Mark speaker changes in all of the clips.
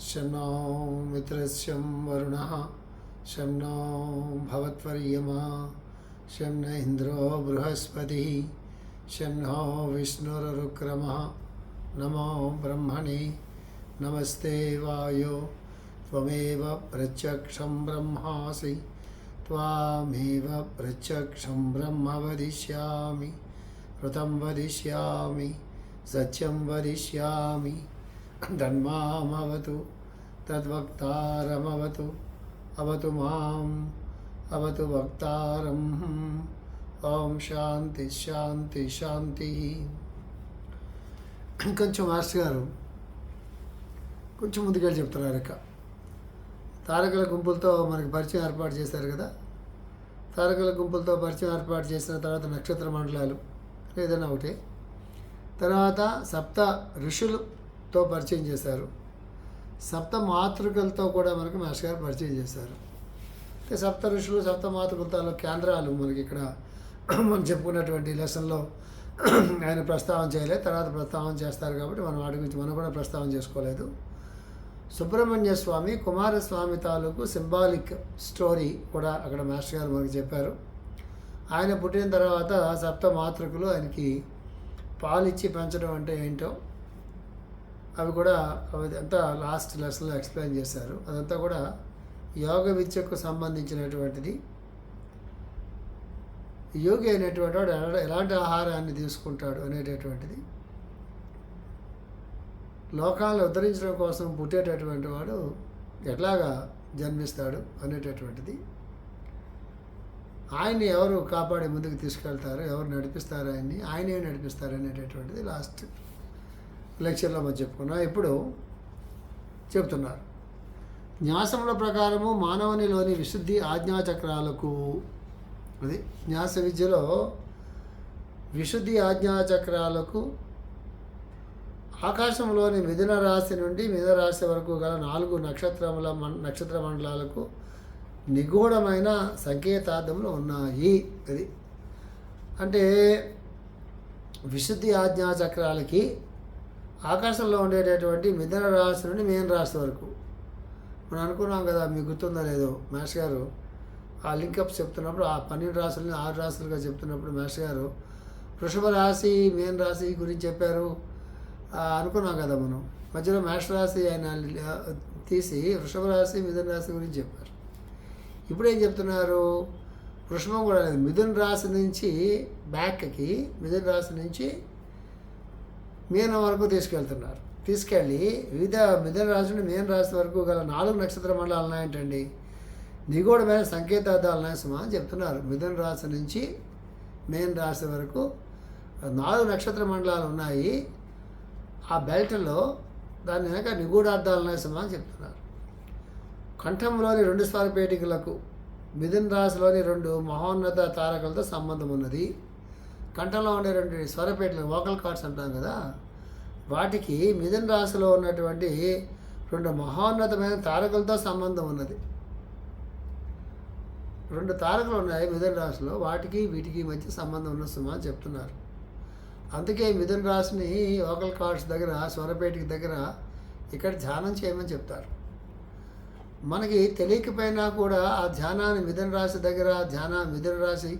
Speaker 1: शं नो मित्रस्यं वरुणः शं नो भवत्वर्यमा शं न इन्द्रो बृहस्पतिः शं नो विष्णुरुक्रमः नमो ब्रह्मणे नमस्ते वायो त्वमेव प्रत्यक्षं ब्रह्मासि त्वामेव प्रत्यक्षं ब्रह्म वदिष्यामि व्रतं वदिष्यामि सत्यं वदिष्यामि धन्मामवतु तद्वक्तारमवतु अवतु माम् अवतु वक्तारम् ఓం శాంతి శాంతి శాంతి కొంచెం మాస్టర్ గారు కొంచెం ముందుకెళ్ళి చెప్తున్నారు ఇక తారకల గుంపులతో మనకి పరిచయం ఏర్పాటు చేశారు కదా తారకల గుంపులతో పరిచయం ఏర్పాటు చేసిన తర్వాత నక్షత్ర మండలాలు ఏదైనా ఒకటి తర్వాత సప్త ఋషులతో పరిచయం చేశారు సప్త మాతృకలతో కూడా మనకు మాస్టర్ గారు పరిచయం చేశారు. అయితే సప్త ఋషులు సప్త మాతృకలతో కేంద్రాలు మనకి ఇక్కడ మనం చెప్పుకున్నటువంటి లెసన్లో ఆయన ప్రస్తావన చేయలేదు. తర్వాత ప్రస్తావన చేస్తారు కాబట్టి మనం వాటి గురించి మనం కూడా ప్రస్తావన చేసుకోలేదు. సుబ్రహ్మణ్య స్వామి కుమారస్వామి తాలూకు సింబాలిక్ స్టోరీ కూడా అక్కడ మాస్టర్ గారు మనకి చెప్పారు. ఆయన పుట్టిన తర్వాత సప్త మాతృకులు ఆయనకి పాలిచ్చి పెంచడం అంటే ఏంటో అవి కూడా అవి అంతా లాస్ట్ లెసన్లో ఎక్స్ప్లెయిన్ చేశారు. అదంతా కూడా యోగ విద్యకు సంబంధించినటువంటిది. యోగి అయినటువంటి వాడు ఎలా- ఎలాంటి ఆహారాన్ని తీసుకుంటాడు అనేటటువంటిది. లోకాలను ఉద్ధరించడం కోసం పుట్టేటటువంటి వాడు ఎట్లాగా జన్మిస్తాడు అనేటటువంటిది. ఆయన్ని ఎవరు కాపాడి ముందుకు తీసుకెళ్తారు ఎవరు నడిపిస్తారు ఆయన్ని ఆయనే నడిపిస్తారు అనేటటువంటిది లాస్ట్ లెక్చర్లో మనం చెప్పుకున్నాం ఇప్పుడు చెప్తున్నారు. న్యాసముల ప్రకారము మానవునిలోని విశుద్ధి ఆజ్ఞాచక్రాలకు అది న్యాస విద్యలో విశుద్ధి ఆజ్ఞాచక్రాలకు ఆకాశంలోని మిథున రాశి నుండి మిథున రాశి వరకు గల నాలుగు నక్షత్రముల నక్షత్ర మండలాలకు నిగూఢమైన సంకేతార్థములు ఉన్నాయి. అది అంటే విశుద్ధి ఆజ్ఞాచక్రాలకి ఆకాశంలో ఉండేటటువంటి మిథున రాశి నుండి మీన రాశి వరకు. మనం అనుకున్నాం కదా మీకు గుర్తుందో లేదో మేష్ గారు ఆ లింకప్ చెప్తున్నప్పుడు ఆ పన్నెండు రాశులని ఆరు రాశులుగా చెప్తున్నప్పుడు మేష్ గారు వృషభ రాశి మీన రాశి గురించి చెప్పారు. అనుకున్నాం కదా మనం. మధ్యలో మేష రాశి ఆయన తీసి వృషభ రాశి మిథున రాశి గురించి చెప్పారు. ఇప్పుడు ఏం చెప్తున్నారు? వృషభం కూడా లేదు. మిథున రాశి నుంచి బ్యాక్కి మిథున రాశి నుంచి మీనం వరకు తీసుకెళ్తున్నారు. తీసుకెళ్ళి వివిధ మిథున రాశి నుండి మీన రాశి వరకు గల నాలుగు నక్షత్ర మండలాలు ఉన్నాయంటండి. నిగూఢమైన సంకేతార్థాలు ఉన్నాయి సుమా అని చెప్తున్నారు. మిథున రాశి నుంచి మీన రాశి వరకు నాలుగు నక్షత్ర మండలాలు ఉన్నాయి. ఆ బెల్ట్లో దాని వెనక నిగూఢార్థాలు ఉన్నాయి సుమా అని చెప్తున్నారు. కంఠంలోని రెండు స్వరపేటికలకు మిథున్ రాశిలోని రెండు మహోన్నత తారకలతో సంబంధం ఉన్నది. కంఠంలో ఉండే రెండు స్వరపేటలు వోకల్ కార్డ్స్ అంటాం కదా వాటికి మిథున్ రాశిలో ఉన్నటువంటి రెండు మహోన్నతమైన తారకులతో సంబంధం ఉన్నది. రెండు తారకలు ఉన్నాయి మిథున రాశిలో వాటికి వీటికి మధ్య సంబంధం ఉన్న సుమా అని చెప్తున్నారు. అందుకే మిథున రాశిని వోకల్ కార్డ్స్ దగ్గర స్వరపేటికి దగ్గర ఇక్కడ ధ్యానం చేయమని చెప్తారు. మనకి తెలియకపోయినా కూడా ఆ ధ్యానాన్ని మిథున రాశి దగ్గర ధ్యాన మిథున రాశి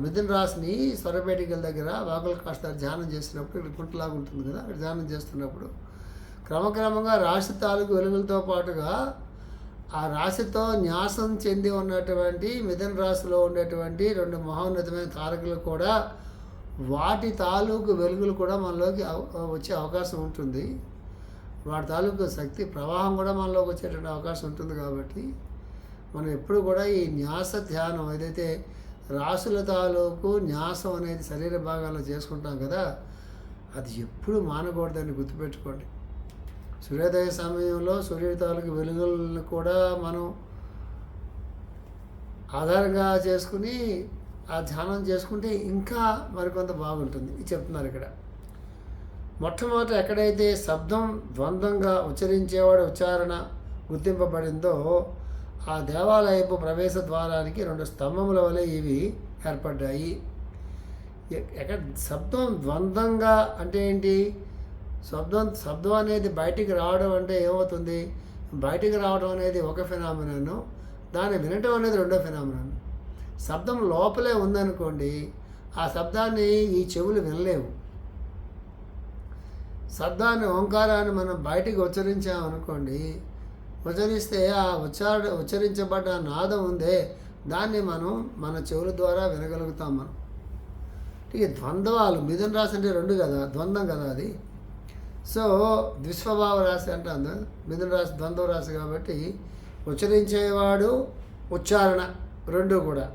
Speaker 1: మిథున్ రాశిని స్వరపేటికల దగ్గర వాకుల కాస్త ధ్యానం చేసినప్పుడు ఇక్కడ గుంటలాగా ఉంటుంది కదా అక్కడ ధ్యానం చేస్తున్నప్పుడు క్రమక్రమంగా రాశి తాలూకు వెలుగులతో పాటుగా ఆ రాశితో న్యాసం చెంది ఉన్నటువంటి మిథున్ రాశిలో ఉండేటువంటి రెండు మహోన్నతమైన తారకులు కూడా వాటి తాలూకు వెలుగులు కూడా మనలోకి అవ- వచ్చే అవకాశం ఉంటుంది. వాటి తాలూకు శక్తి ప్రవాహం కూడా మనలోకి వచ్చేటువంటి అవకాశం ఉంటుంది కాబట్టి మనం ఎప్పుడు కూడా ఈ న్యాస ధ్యానం ఏదైతే రాసుల తాలూకు న్యాసం అనేది శరీర భాగాల్లో చేసుకుంటాం కదా అది ఎప్పుడు మానకూడదని గుర్తుపెట్టుకోండి. సూర్యోదయ సమయంలో సూర్యుడి తాలూకు వెలుగులను కూడా మనం ఆధారంగా చేసుకుని ఆ ధ్యానం చేసుకుంటే ఇంకా మరికొంత బాగుంటుంది. ఇది చెప్తున్నారు ఇక్కడ. మొట్టమొదట ఎక్కడైతే శబ్దం ద్వంద్వంగా ఉచ్చరించేవాడు ఉచ్చారణ గుర్తింపబడిందో ఆ దేవాలయపు ప్రవేశ ద్వారానికి రెండు స్తంభముల వలె ఇవి ఏర్పడ్డాయి. ఎక్కడ? శబ్దం ద్వంద్వంగా అంటే ఏంటి? శబ్దం శబ్దం అనేది బయటికి రావడం అంటే ఏమవుతుంది? బయటికి రావడం అనేది ఒక ఫినామినాను దాన్ని వినటం అనేది రెండో ఫినామినాను. శబ్దం లోపలే ఉందనుకోండి ఆ శబ్దాన్ని ఈ చెవులు వినలేవు. శబ్దాన్ని ఓంకారాన్ని మనం బయటికి ఉచ్చరించామనుకోండి ఉచ్చరిస్తే ఆ ఉచ్చార ఉచ్చరించబడ్డ నాదం ఉందే. దాన్ని మనం మన చెవుల ద్వారా వినగలుగుతాం మనం. ఇక ద్వంద్వాలు మిథున రాశి అంటే రెండు కదా ద్వంద్వం కదా అది. సో ద్విస్వభావ రాశి అంటాను మిథున రాశి ద్వంద్వ రాశి కాబట్టి ఉచ్చరించేవాడు ఉచ్చారణ రెండు కూడా.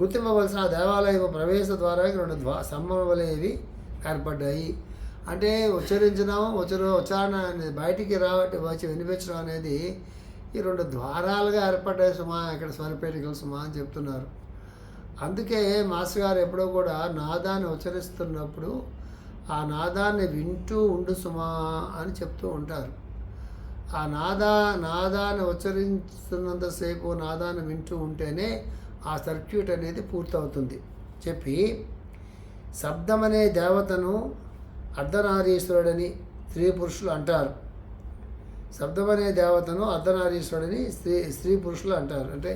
Speaker 1: గుర్తింపవలసిన దేవాలయ ప్రవేశ ద్వారా రెండు ద్వా సంభవలేవి ఏర్పడ్డాయి. అంటే ఉచ్చరించడం ఉచ్చర ఉచ్చారణ అనేది బయటికి రావట్టి వచ్చి వినిపించడం అనేది ఈ రెండు ద్వారాలుగా ఏర్పడ్డాయి సుమా ఇక్కడ స్వరపేటికలు సుమా అని చెప్తున్నారు. అందుకే మాస్టర్ గారు ఎప్పుడో కూడా నాదాన్ని ఉచ్చరిస్తున్నప్పుడు ఆ నాదాన్ని వింటూ ఉండు సుమా అని చెప్తూ ఉంటారు. ఆ నాదా నాదాన్ని ఉచ్చరిస్తున్నంతసేపు నాదాన్ని వింటూ ఉంటేనే ఆ సర్క్యూట్ అనేది పూర్తవుతుంది. చెప్పి శబ్దం అనే దేవతను అర్ధనారీశ్వరుడని స్త్రీ పురుషులు అంటారు. శబ్దం అనే దేవతను అర్ధనారీశ్వరుడని స్త్రీ స్త్రీ పురుషులు అంటారు. అంటే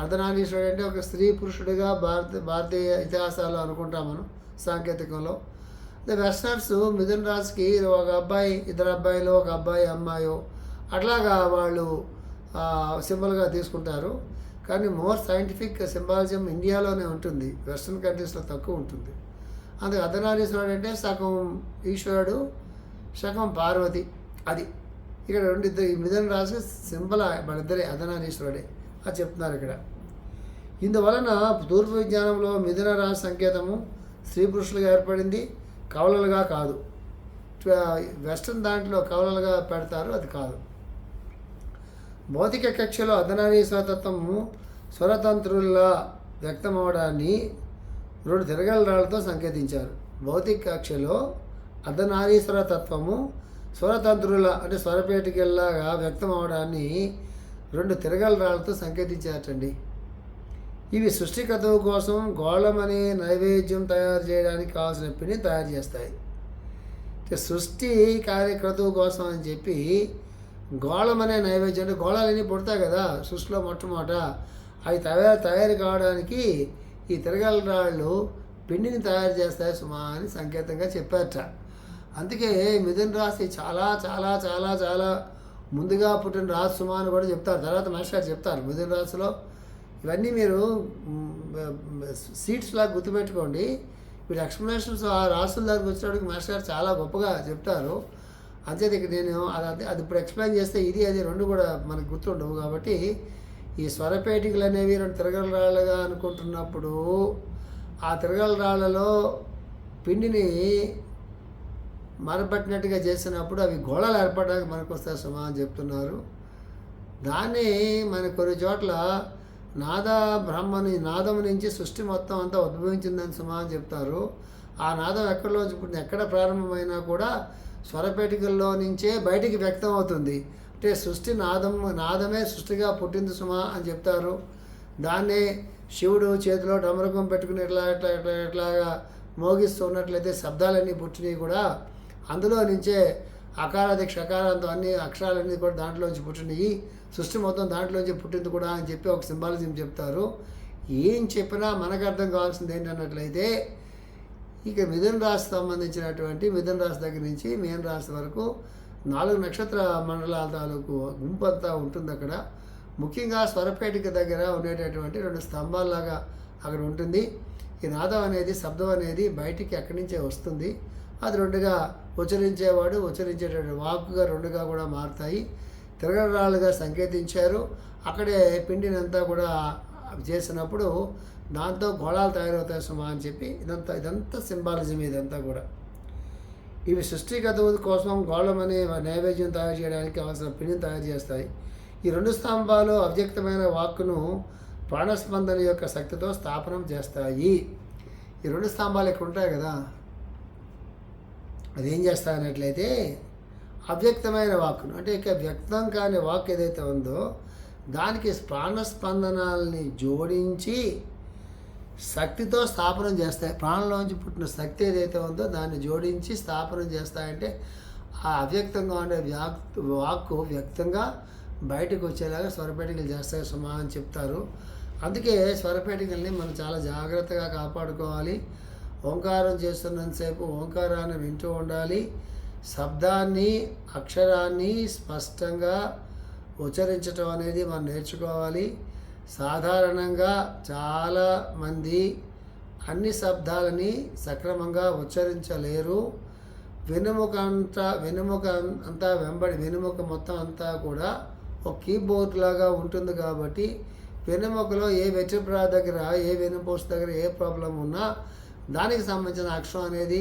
Speaker 1: అర్ధనారీశ్వరుడు అంటే ఒక స్త్రీ పురుషుడిగా భారత భారతీయ ఇతిహాసాల్లో అనుకుంటాం మనం సాంకేతికంలో. అంటే వెస్టర్స్ మిథున్ రాజ్కి ఒక అబ్బాయి ఇద్దరు అబ్బాయిలు ఒక అబ్బాయి అమ్మాయో అట్లాగా వాళ్ళు సింబల్గా తీసుకుంటారు. కానీ మోర్ సైంటిఫిక్ సింబాలిజం ఇండియాలోనే ఉంటుంది. వెస్ట్రన్ కంట్రీస్లో తక్కువ ఉంటుంది. అందుకు అర్ధనారీశ్వరుడు అంటే సగం ఈశ్వరుడు సగం పార్వతి. అది. ఇక్కడ రెండు ఇద్దరు ఈ మిథున రాశి సింబల్ వాళ్ళిద్దరే అర్ధనారీశ్వరుడే. అది చెప్తున్నారు ఇక్కడ. ఇందువలన తూర్పు విజ్ఞానంలో మిథున రాశి సంకేతము స్త్రీ పురుషులుగా ఏర్పడింది కవలలుగా కాదు. వెస్ట్రన్ దాంట్లో కవలలుగా పెడతారు అది కాదు. భౌతిక కక్షలో అర్ధనారీశ్వర తత్వము స్వరతంత్రుల్లా వ్యక్తమవడాన్ని రెండు తిరగలరాలతో సంకేతించారు. భౌతిక కక్షలో అర్ధనారీశ్వర తత్వము స్వరతంత్రుల అంటే స్వరపేటికల్లాగా వ్యక్తం అవడాన్ని రెండు తిరగలరాలతో సంకేతించారటండి. ఇవి సృష్టికర్తవు కోసం గోళమనే నైవేద్యం తయారు చేయడానికి కావాల్సిన పిండిని తయారు చేస్తాయి. సృష్టి కార్యక్రతువు కోసం అని చెప్పి గోళమనే నైవేద్యం అంటే గోళాలన్నీ పుడతాయి కదా సృష్టిలో మొట్టమొదట అవి తయారు తయారు కావడానికి ఈ తిరగల రాళ్ళు పిండిని తయారు చేస్తాయి సుమా అని సంకేతంగా చెప్పారట. అందుకే మిథున రాశి చాలా చాలా చాలా చాలా ముందుగా పుట్టిన రాశి సుమా అని కూడా చెప్తారు. తర్వాత మాస్టర్ గారు చెప్తారు. మిథున రాశిలో ఇవన్నీ మీరు సీట్స్లా గుర్తుపెట్టుకోండి. వీడు ఎక్స్ప్లెనేషన్స్ ఆ రాసుల దగ్గరికి వచ్చేటప్పటికి మాస్టర్ గారు చాలా గొప్పగా చెప్తారు. అంతేది ఇక నేను అది అది- అది ఇప్పుడు ఎక్స్ప్లెయిన్ చేస్తే ఇది అది రెండు కూడా మనకు గుర్తుండవు కాబట్టి ఈ స్వరపేటికలు అనేవి రెండు తిరగల రాళ్ళుగా అనుకుంటున్నప్పుడు ఆ తిరగల రాళ్ళలో పిండిని మరపట్టినట్టుగా చేసినప్పుడు అవి గోళాలు ఏర్పడడానికి మనకు వస్తాయి సుమా అని చెప్తున్నారు. దాన్ని మన కొన్ని చోట్ల నాద బ్రహ్మని నాదం నుంచి సృష్టి మొత్తం అంతా ఉద్భవించిందని సుమా అని చెప్తారు. ఆ నాదం ఎక్కడలో ఎక్కడ ప్రారంభమైనా కూడా స్వరపేటికల్లో నుంచే బయటికి వ్యక్తం అవుతుంది అంటే సృష్టి నాదం నాదమే సృష్టిగా పుట్టింది సుమా అని చెప్తారు. దాన్నే శివుడు చేతిలో డమరకం పెట్టుకుని ఇట్లా ఇట్లా ఇట్లా ఇట్లాగా మోగిస్తూ ఉన్నట్లయితే శబ్దాలన్నీ పుట్టినవి కూడా. అందులో నుంచే అకారాది క్షకారాంతం అన్ని అక్షరాలన్నీ కూడా దాంట్లోంచి పుట్టినవి. సృష్టి మొత్తం దాంట్లోంచి పుట్టింది కూడా అని చెప్పి ఒక సింబాలిజం చెప్తారు. ఏం చెప్పినా మనకు అర్థం కావాల్సింది ఏంటన్నట్లయితే ఇక మిథున రాశి సంబంధించినటువంటి మిథున రాశి దగ్గర నుంచి మీన రాశి వరకు నాలుగు నక్షత్ర మండలాల తాలూకు గుంపు అంతా ఉంటుంది అక్కడ. ముఖ్యంగా స్వరపేటిక దగ్గర ఉండేటటువంటి రెండు స్తంభాల్లాగా అక్కడ ఉంటుంది. ఈ నాదం అనేది శబ్దం అనేది బయటికి అక్కడి నుంచే వస్తుంది. అది రెండుగా ఉచ్చరించేవాడు ఉచ్చరించేటటువంటి వాక్కుగా రెండుగా కూడా మారుతాయి. తిరగరాలుగా సంకేతించారు. అక్కడే పిండినంతా కూడా చేసినప్పుడు దాంతో గోళాలు తయారవుతాయి సుమా అని చెప్పి ఇదంతా ఇదంతా సింబాలిజం ఇదంతా కూడా. ఇవి సృష్టిగత కోసం గోళం అనే నైవేద్యం తయారు చేయడానికి అవసరం పిండిని తయారు చేస్తాయి. ఈ రెండు స్తంభాలు అవ్యక్తమైన వాక్కును ప్రాణస్పందన యొక్క శక్తితో స్థాపనం చేస్తాయి. ఈ రెండు స్తంభాలు ఇక్కడ ఉంటాయి కదా. అదేం చేస్తాయన్నట్లయితే అవ్యక్తమైన వాక్కును అంటే ఇక వ్యక్తం కాని వాక్ ఏదైతే ఉందో దానికి ప్రాణస్పందనాలని జోడించి శక్తితో స్థాపనం చేస్తాయి. ప్రాణంలోంచి పుట్టిన శక్తి ఏదైతే ఉందో దాన్ని జోడించి స్థాపనం చేస్తాయంటే ఆ అవ్యక్తంగా ఉండే వ్యాక్ వాక్కు వ్యక్తంగా బయటకు వచ్చేలాగా స్వరపేటికలు చేస్తాయి సుమా అని చెప్తారు. అందుకే స్వరపేటికల్ని మనం చాలా జాగ్రత్తగా కాపాడుకోవాలి. ఓంకారం చేస్తున్నంతసేపు ఓంకారాన్ని వింటూ ఉండాలి. శబ్దాన్ని అక్షరాన్ని స్పష్టంగా ఉచ్చరించటం అనేది మనం నేర్చుకోవాలి. సాధారణంగా చాలా మంది అన్ని శబ్దాలని సక్రమంగా ఉచ్చరించలేరు. వెనుముక అంతా వెనుముక అంతా వెంబడి వెనుముక మొత్తం అంతా కూడా ఒక కీబోర్డ్ లాగా ఉంటుంది కాబట్టి వెనుముకలో ఏ వెచ్చప్రా దగ్గర ఏ వెనుపోస్ట్ దగ్గర ఏ ప్రాబ్లం ఉన్నా దానికి సంబంధించిన అక్షరం అనేది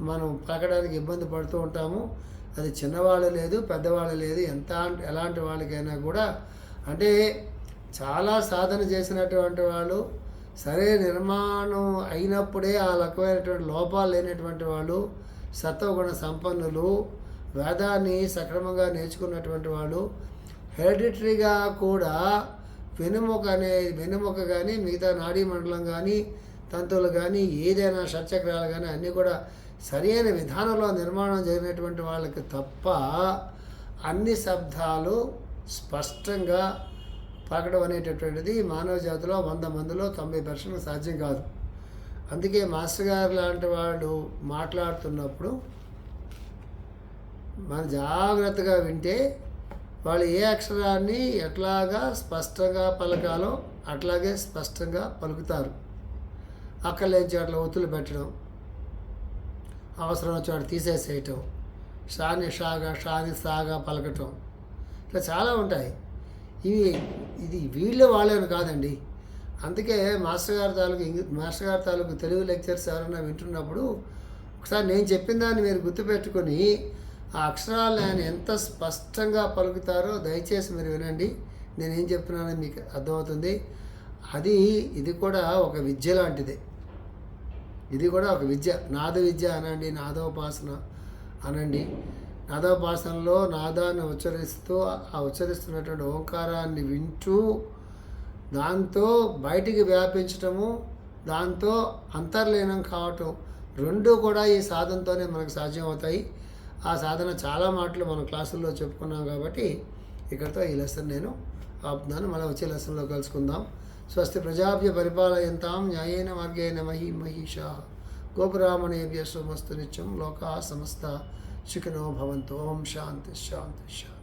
Speaker 1: మనం పలకడానికి ఇబ్బంది పడుతూ ఉంటాము. అది చిన్నవాళ్ళు లేదు పెద్దవాళ్ళు లేదు ఎంత ఎలాంటి వాళ్ళకైనా కూడా. అంటే చాలా సాధన చేసినటువంటి వాళ్ళు సరే నిర్మాణం అయినప్పుడే ఆ రకమైనటువంటి లోపాలు లేనటువంటి వాళ్ళు సత్వగుణ సంపన్నులు వేదాన్ని సక్రమంగా నేర్చుకున్నటువంటి వాళ్ళు హెరిడిటరీగా కూడా వెనుముక అనే వెనుముక కానీ మిగతా నాడీ మండలం కానీ తంతువులు కానీ ఏదైనా షట్చక్రాలు కానీ అన్నీ కూడా సరైన విధానంలో నిర్మాణం జరిగినటువంటి వాళ్ళకి తప్ప అన్ని శబ్దాలు స్పష్టంగా పలకడం అనేటటువంటిది మానవ జాతిలో వంద మందిలో తొంభై పర్సెంట్ సాధ్యం కాదు. అందుకే మాస్టర్ గారు లాంటి వాళ్ళు మాట్లాడుతున్నప్పుడు మనం జాగ్రత్తగా వింటే వాళ్ళు ఏ అక్షరాన్ని ఎట్లాగా స్పష్టంగా పలకాలో అట్లాగే స్పష్టంగా పలుకుతారు. అక్కర్లేని చోట్ల ఒత్తులు పెట్టడం అవసరం చోట తీసేసేయటం షాని షాగా షాని సాగా పలకటం ఇట్లా చాలా ఉంటాయి. ఇవి ఇది వీళ్ళు వాళ్ళని కాదండి. అందుకే మాస్టర్ గారి తాలూకు ఇంగ్లీ మాస్టర్ గారి తాలూకు తెలుగు లెక్చర్స్ ఎవరైనా వింటున్నప్పుడు ఒకసారి నేను చెప్పిన దాన్ని మీరు గుర్తుపెట్టుకొని ఆ అక్షరాలు ఆయన ఎంత స్పష్టంగా పలుకుతారో దయచేసి మీరు వినండి. నేను ఏం చెప్తున్నానో మీకు అర్థమవుతుంది. అది ఇది కూడా ఒక విద్య లాంటిదే. ఇది కూడా ఒక విద్య. నాద విద్య అనండి నాదోపాసన అనండి. నాదోపాసనలో నాదాన్ని ఉచ్చరిస్తూ ఆ ఉచ్చరిస్తున్నటువంటి ఓంకారాన్ని వింటూ దాంతో బయటికి వ్యాపించటము దాంతో అంతర్లీనం కావటం రెండు కూడా ఈ సాధనతోనే మనకు సాధ్యం అవుతాయి ఆ సాధన చాలా మాటలు మనం క్లాసుల్లో చెప్పుకున్నాం కాబట్టి ఇక్కడతో ఈ లెసన్ నేను ఆపుతున్నాను. మళ్ళీ వచ్చే లెసన్లో కలుసుకుందాం. స్వస్తి ప్రజాభ్య పరిపాలయంతాం న్యాయేన మార్గేణ మహి మహిషా గోపురామణేభ్య సోమస్తు నిత్యం లోకా సమస్త సుఖినో భవంతు ఓం శాంతి శాంతి శాంతి